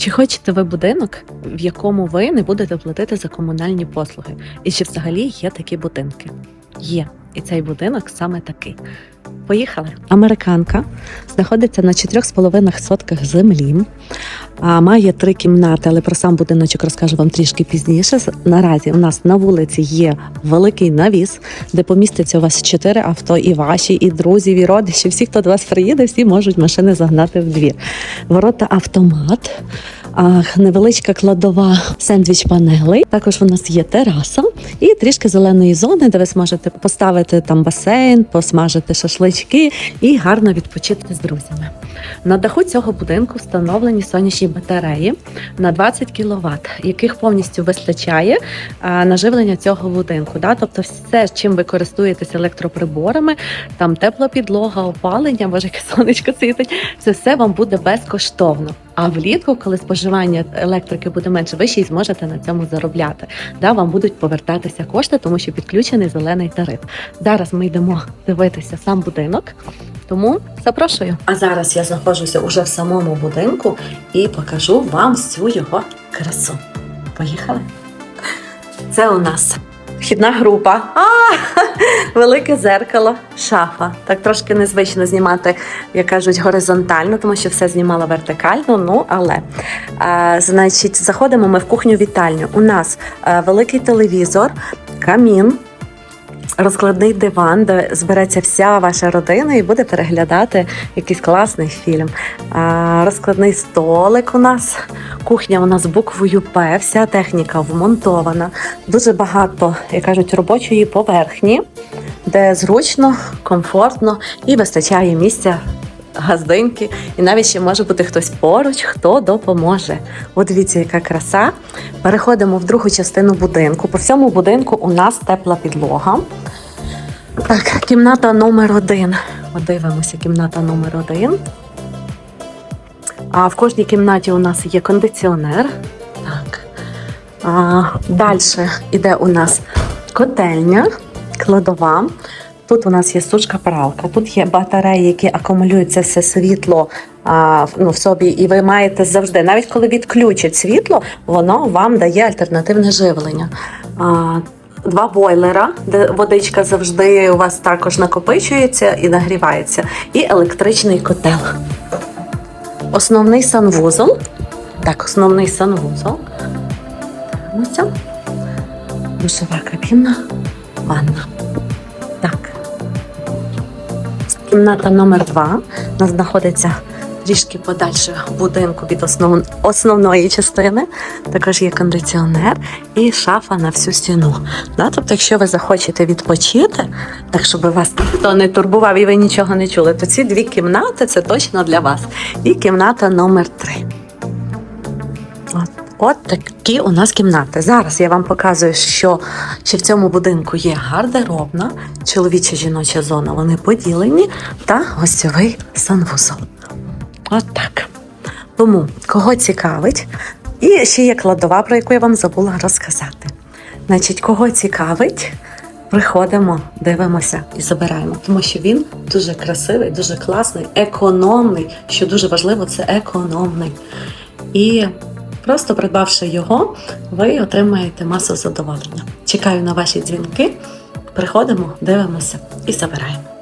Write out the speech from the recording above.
Чи хочете ви будинок, в якому ви не будете платити за комунальні послуги? І чи взагалі є такі будинки? Є. І цей будинок саме такий. Поїхали. Американка знаходиться на 4,5 сотках землі, має три кімнати, але про сам будиночок розкажу вам трішки пізніше. Наразі у нас на вулиці є великий навіс, де поміститься у вас чотири авто, і ваші, і друзів, і родичі. Всі, хто до вас приїде, всі можуть машини загнати в двір. Ворота автомат. Невеличка кладова сендвіч панелей. Також у нас є тераса і трішки зеленої зони, де ви зможете поставити там басейн, посмажити шашлички і гарно відпочити з друзями. На даху цього будинку встановлені сонячні батареї на 20 кВт, яких повністю вистачає на живлення цього будинку. Да? Тобто, все, чим ви користуєтесь електроприборами, там тепла підлога, опалення, боже, яке сонечко світить, це все вам буде безкоштовно. А влітку, коли споживання електрики буде менше, ви ще й зможете на цьому заробляти. Да, вам будуть повертатися кошти, тому що підключений зелений тариф. Зараз ми йдемо дивитися сам будинок, тому запрошую. А зараз я знаходжуся уже в самому будинку і покажу вам всю його красу. Поїхали. Це у нас вхідна група. А, велике зеркало, шафа. Так трошки незвично знімати, як кажуть, горизонтально, тому що все знімала вертикально. Ну але а, значить, заходимо ми в кухню вітальню. У нас а, великий телевізор, камін. Розкладний диван, де збереться вся ваша родина і буде переглядати якийсь класний фільм. Розкладний столик у нас, кухня у нас буквою П, вся техніка вмонтована. Дуже багато, як кажуть, робочої поверхні, де зручно, комфортно і вистачає місця газдинки. І навіть ще може бути хтось поруч, хто допоможе. От дивіться, яка краса. Переходимо в другу частину будинку. По всьому будинку у нас тепла підлога. Так, кімната номер один. Подивимося, кімната номер один. А в кожній кімнаті у нас є кондиціонер. Так. А, далі іде у нас котельня, кладова. Тут у нас є сушка пралка, тут є батареї, які акумулюють це все світло а, ну, в собі, і ви маєте завжди, навіть коли відключать світло, воно вам дає альтернативне живлення. А, Два бойлера, де водичка завжди у вас також накопичується і нагрівається, і електричний котел. Основний санвузол. Так, основний санвузол. Дивимося. Душова кабіна, ванна. Так. Кімната номер два. У нас знаходиться трішки подальше будинку від основ... основної частини. Також є кондиціонер і шафа на всю стіну. Да? Тобто, якщо ви захочете відпочити, так щоб вас ніхто не турбував і ви нічого не чули, то ці дві кімнати це точно для вас. І кімната номер три. От, от такі у нас кімнати. Зараз я вам показую, що ще в цьому будинку є гардеробна, чоловіча жіноча зона. Вони поділені та гостьовий санвузол. От так. Тому кого цікавить, і ще є кладова, про яку я вам забула розказати. Значить, кого цікавить, приходимо, дивимося і забираємо, тому що він дуже красивий, дуже класний, економний. Що дуже важливо, це економний. І просто придбавши його, ви отримаєте масу задоволення. Чекаю на ваші дзвінки. Приходимо, дивимося і забираємо.